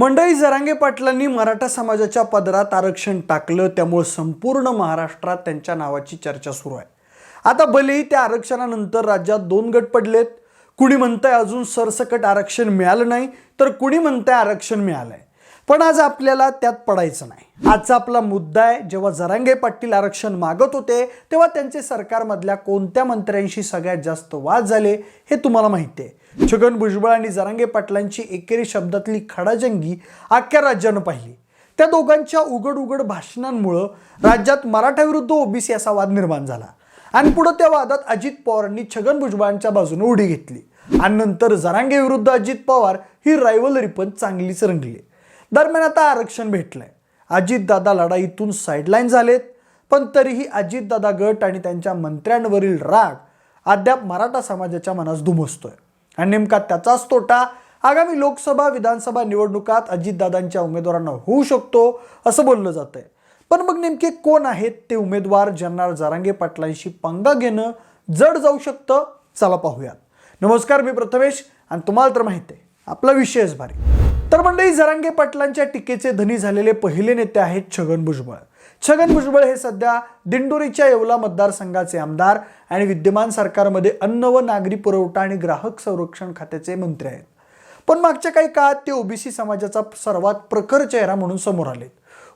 मंडळी जरांगे पाटलांनी मराठा समाजाच्या पदरात आरक्षण टाकलं त्यामुळे संपूर्ण महाराष्ट्रात त्यांच्या नावाची चर्चा सुरू आहे. आता भलेही त्या आरक्षणानंतर राज्यात दोन गट पडलेत कुणी म्हणतंय अजून सरसकट आरक्षण मिळालं नाही तर कुणी म्हणतंय आरक्षण मिळालंय? पण आज आपल्याला त्यात पडायचं नाही. आजचा आपला मुद्दा आहे जेव्हा जरांगे पाटील आरक्षण मागत होते तेव्हा त्यांचे सरकारमधल्या कोणत्या मंत्र्यांशी सगळ्यात जास्त वाद झाले हे तुम्हाला माहिती आहे. छगन भुजबळ आणि जरांगे पाटलांची एकेरी शब्दातली खडाजंगी अख्ख्या राज्यानं पाहिली. त्या दोघांच्या उघड उघड भाषणांमुळं राज्यात मराठा विरुद्ध ओबीसी असा वाद निर्माण झाला. आणि पुढं त्या वादात अजित पवारांनी छगन भुजबळांच्या बाजूने उडी घेतली. आणि नंतर जरांगे विरुद्ध अजित पवार ही रायवलरी पण चांगलीच रंगली. दरम्यान आता आरक्षण भेटलंय. अजितदादा लढाईतून साईडलाईन झालेत पण तरीही अजितदादा गट आणि त्यांच्या मंत्र्यांवरील राग अद्याप मराठा समाजाच्या मनास धुमसतोय. आणि नेमका त्याचाच तोटा आगामी लोकसभा विधानसभा निवडणुकात अजितदादांच्या उमेदवारांना होऊ शकतो असं बोललं जातंय. पण मग नेमके कोण आहेत ते उमेदवार ज्यांना जारांगे पाटलांशी पंगा घेणं जड जाऊ शकतं? चला पाहूयात. नमस्कार मी प्रथमेश आणि तुम्हाला तर माहिती आहे आपला विषयच भारी. तर मंडळी जरांगे पाटलांच्या टीकेचे धनी झालेले पहिले नेते आहेत छगन भुजबळ. छगन भुजबळ हे सध्या दिंडोरीच्या येवला मतदारसंघाचे आमदार आणि विद्यमान सरकारमध्ये अन्न व नागरी पुरवठा आणि ग्राहक संरक्षण खात्याचे मंत्री आहेत. पण मागच्या काही काळात ते ओबीसी समाजाचा सर्वात प्रखर चेहरा म्हणून समोर आले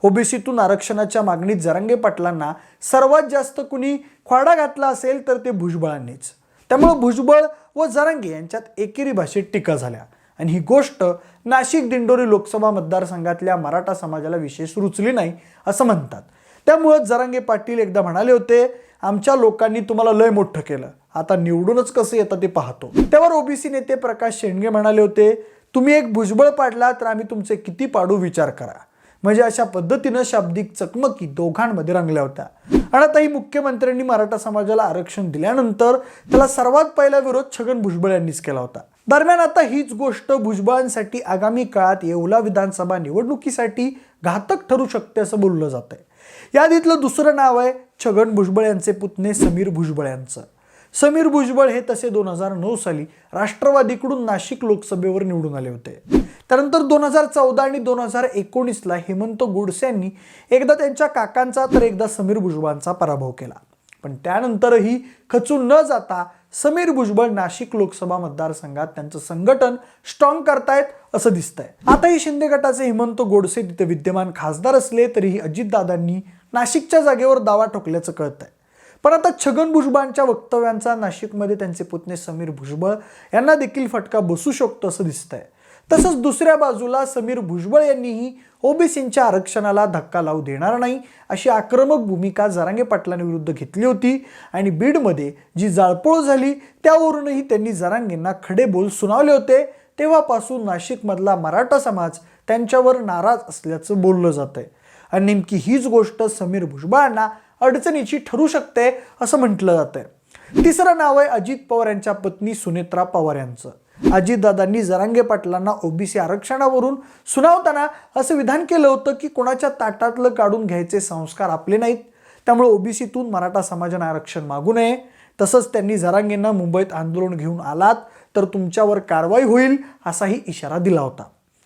ओबीसीतून आरक्षणाच्या मागणीत जरांगे पाटलांना सर्वात जास्त कुणी खोडा घातला असेल तर ते भुजबळांनीच. त्यामुळे भुजबळ व जरांगे यांच्यात एकेरी भाषेत टीका झाल्या. आणि ही गोष्ट नाशिक दिंडोरी लोकसभा मतदारसंघातल्या मराठा समाजाला विशेष रुचली नाही असं म्हणतात. त्यामुळं जरांगे पाटील एकदा म्हणाले होते आमच्या लोकांनी तुम्हाला लय मोठं केलं. आता निवडूनच कसं येतं ते पाहतो. त्यावर ओबीसी नेते प्रकाश शेंडगे म्हणाले होते तुम्ही एक भुजबळ पाडला तर आम्ही तुमचे किती पाडू विचार करा. म्हणजे अशा पद्धतीनं शाब्दिक चकमकी दोघांमध्ये रंगल्या होत्या. आणि आता ही मुख्यमंत्र्यांनी मराठा समाजाला आरक्षण दिल्यानंतर त्याला सर्वात पहिला विरोध छगन भुजबळ यांनीच केला होता. दरम्यान आता हीच गोष्ट भुजबळांसाठी आगामी काळात येवला विधानसभा निवडणुकीसाठी घातक ठरू शकते असं बोललं जात आहे यादीतलं दुसरं नाव आहे छगन भुजबळ यांचे पुतणे समीर भुजबळ यांचं. समीर भुजबळ हे तसे दोन हजार नऊ साली राष्ट्रवादीकडून नाशिक लोकसभेवर निवडून आले होते. त्यानंतर दोन हजार चौदा आणि दोन हजार एकोणीसला हेमंत गोडसे यांनी एकदा त्यांच्या काकांचा तर एकदा समीर भुजबळांचा पराभव केला. पण त्यानंतरही खचून न जाता समीर भुजबळ नाशिक लोकसभा मतदारसंघात त्यांचं संघटन स्ट्रॉंग करतायत असं दिसतंय. आताही शिंदे गटाचे हेमंत गोडसे तिथे विद्यमान खासदार असले तरीही अजितदादांनी नाशिकच्या जागेवर दावा ठोकल्याचं कळतंय. पण आता छगन भुजबळांच्या वक्तव्यांचा नाशिकमध्ये त्यांचे पुतणे समीर भुजबळ यांना देखील फटका बसू शकतो असं दिसतंय. तसंच दुसऱ्या बाजूला समीर भुजबळ यांनीही ओबीसींच्या आरक्षणाला धक्का लावू देणार नाही अशी आक्रमक भूमिका जरांगे पाटलांविरुद्ध घेतली होती आणि बीडमध्ये जी जाळपोळ झाली त्यावरूनही त्यांनी जरांगेंना खडे बोल सुनावले होते. तेव्हापासून नाशिकमधला मराठा समाज त्यांच्यावर नाराज असल्याचं बोललं जातं आहे आणि नेमकी हीच गोष्ट समीर भुजबळांना अडचणीची ठरू शकते असं म्हटलं जातं तिसरं नाव आहे अजित पवार यांच्या पत्नी सुनेत्रा पवार यांचं. अजितदादांनी जरांगे पाटलांना ओबीसी आरक्षणावरून सुनावताना असं विधान केलं होतं की कोणाच्या ताटातलं काढून घ्यायचे संस्कार आपले नाहीत. त्यामुळे ओबीसीतून मराठा समाजाने आरक्षण मागू नये. तसंच त्यांनी जरांगेंना मुंबईत आंदोलन घेऊन आलात तर तुमच्यावर कारवाई होईल असाही इशारा दिला होता.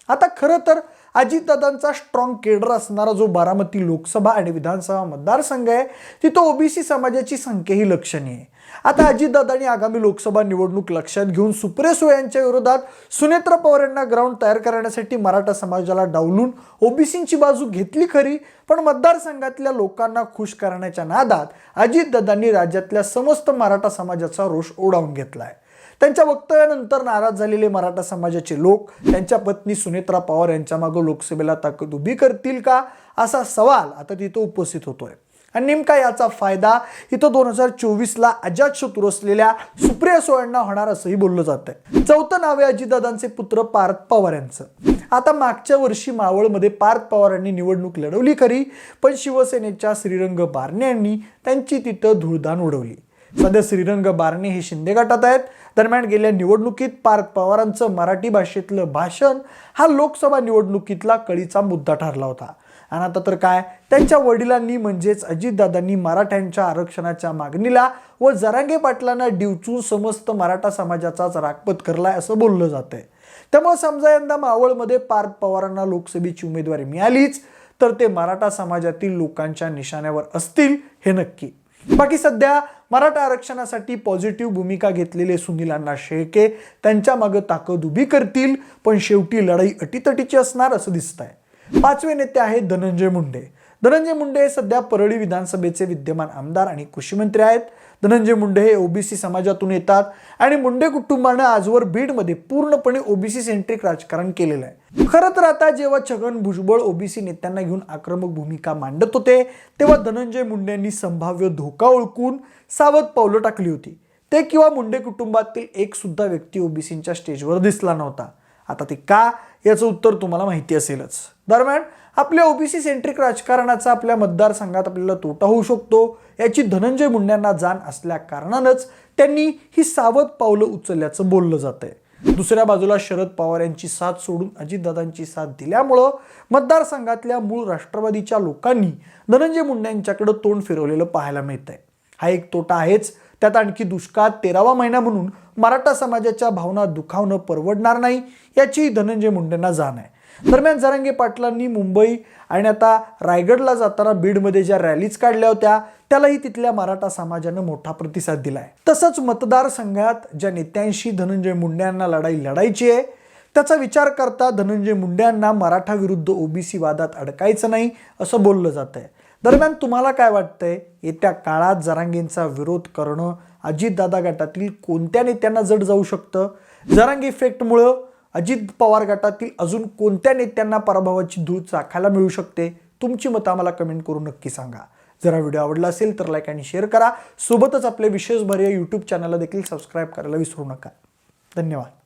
आता खरं तर अजितदादांचा स्ट्रॉंग केडर असणारा जो बारामती लोकसभा आणि विधानसभा मतदारसंघ आहे तिथं ओबीसी समाजाची संख्याही लक्षणीय आहे. आता अजितदादांनी आगामी लोकसभा निवडणूक लक्षात घेऊन सुप्रेसो यांच्या विरोधात सुनेत्र पवार यांना ग्राउंड तयार करण्यासाठी मराठा समाजाला डावलून ओबीसींची बाजू घेतली खरी पण मतदारसंघातल्या लोकांना खुश करण्याच्या नादात अजितदादांनी राज्यातल्या समस्त मराठा समाजाचा रोष ओढावून घेतलाय. त्यांच्या वक्तव्यानंतर नाराज झालेले मराठा समाजाचे लोक त्यांच्या पत्नी सुनेत्रा पवार यांच्या मागं लोकसभेला ताकद उभी करतील का? असा सवाल आता तिथं उपस्थित होतोय. आणि नेमका याचा फायदा इथं दोन हजार चोवीसला अजातशत्रू असलेल्या सुप्रिया सोयांना होणार असंही बोललं जात आहे चौथं नाव आहे अजितदादांचे पुत्र पार्थ पवार यांचं. आता मागच्या वर्षी मावळमध्ये पार्थ पवारांनी निवडणूक लढवली खरी पण शिवसेनेच्या श्रीरंग बारणे यांनी त्यांची तिथं धुळदाण उडवली. सध्या श्रीरंग बारणे हे शिंदे गटात आहेत. दरम्यान गेल्या निवडणुकीत पार्थ पवारांचं मराठी भाषेतलं भाषण हा लोकसभा निवडणुकीतला कळीचा मुद्दा ठरला होता. आणि आता तर काय? त्यांच्या वडिलांनी म्हणजेच अजितदादांनी मराठ्यांच्या आरक्षणाच्या मागणीला व जरांगे पाटलांना डिवचून समस्त मराठा समाजाचाच रागपत करलाय असं बोललं जातंय. त्यामुळे समजा यंदा मावळमध्ये पार्थ पवारांना लोकसभेची उमेदवारी मिळालीच तर ते मराठा समाजातील लोकांच्या निशाण्यावर असतील हे नक्की. बाकी सध्या मराठा आरक्षणासाठी पॉझिटिव्ह भूमिका घेतलेले सुनील अण्णा शेळके त्यांच्या मागं ताकद उभी करतील पण शेवटी लढाई अटीतटीची असणार असं दिसतंय. पाचवे नेते आहेत धनंजय मुंडे. धनंजय मुंडे हे सध्या परळी विधानसभेचे विद्यमान आमदार आणि कृषीमंत्री आहेत. धनंजय मुंडे हे ओबीसी समाजातून येतात आणि मुंडे कुटुंबानं आजवर बीडमध्ये पूर्णपणे ओबीसी सेंट्रिक राजकारण केलेलं आहे. खरं तर आता जेव्हा छगन भुजबळ ओबीसी नेत्यांना घेऊन आक्रमक भूमिका मांडत होते तेव्हा धनंजय मुंडेंनी संभाव्य धोका ओळखून सावध पावलं टाकली होती. ते किंवा मुंडे कुटुंबातील एक सुद्धा व्यक्ती ओबीसींच्या स्टेजवर दिसला नव्हता. आता ते का याचं उत्तर तुम्हाला माहिती असेलच. दरम्यान आपल्या ओबीसी सेंट्रिक राजकारणाचा आपल्या मतदारसंघात आपल्याला तोटा होऊ शकतो याची धनंजय मुंड्यांना जाण असल्या कारणानंच त्यांनी ही सावध पावलं उचलल्याचं बोललं जात आहे दुसऱ्या बाजूला शरद पवार यांची साथ सोडून अजितदादांची साथ दिल्यामुळं मतदारसंघातल्या मूळ राष्ट्रवादीच्या लोकांनी धनंजय मुंडे यांच्याकडे तोंड फिरवलेलं पाहायला मिळत आहे हा एक तोटा आहेच त्यात आणखी दुष्काळ तेरावा महिना म्हणून मराठा समाजाच्या भावना दुखावणं परवडणार नाही याची धनंजय मुंडेंना जाण आहे. दरम्यान जरांगे पाटलांनी मुंबई आणि आता रायगडला जाताना बीडमध्ये ज्या रॅलीज काढल्या होत्या त्यालाही तिथल्या मराठा समाजानं मोठा प्रतिसाद दिलाय. तसंच मतदारसंघात ज्या नेत्यांशी धनंजय मुंडे यांना लढाई लढायची आहे त्याचा विचार करता धनंजय मुंडे यांना मराठा विरुद्ध ओबीसी वादात अडकायचं नाही असं बोललं जात आहे दरम्यान तुम्हाला काय वाटतंय? येत्या काळात जरांगेंचा विरोध करणं अजितदादा गटातील कोणत्या नेत्यांना जड जाऊ शकतं? जरांगी इफेक्टमुळं अजित पवार गटातील अजून कोणत्या नेत्यांना पराभवाची धूळ चाखायला मिळू शकते? तुमची मतं आम्हाला कमेंट करून नक्की सांगा. जर हा व्हिडिओ आवडला असेल तर लाईक आणि शेअर करा. सोबतच आपल्या विशेष भर या यूट्यूब चॅनलला देखील सबस्क्राईब करायला विसरू नका. धन्यवाद.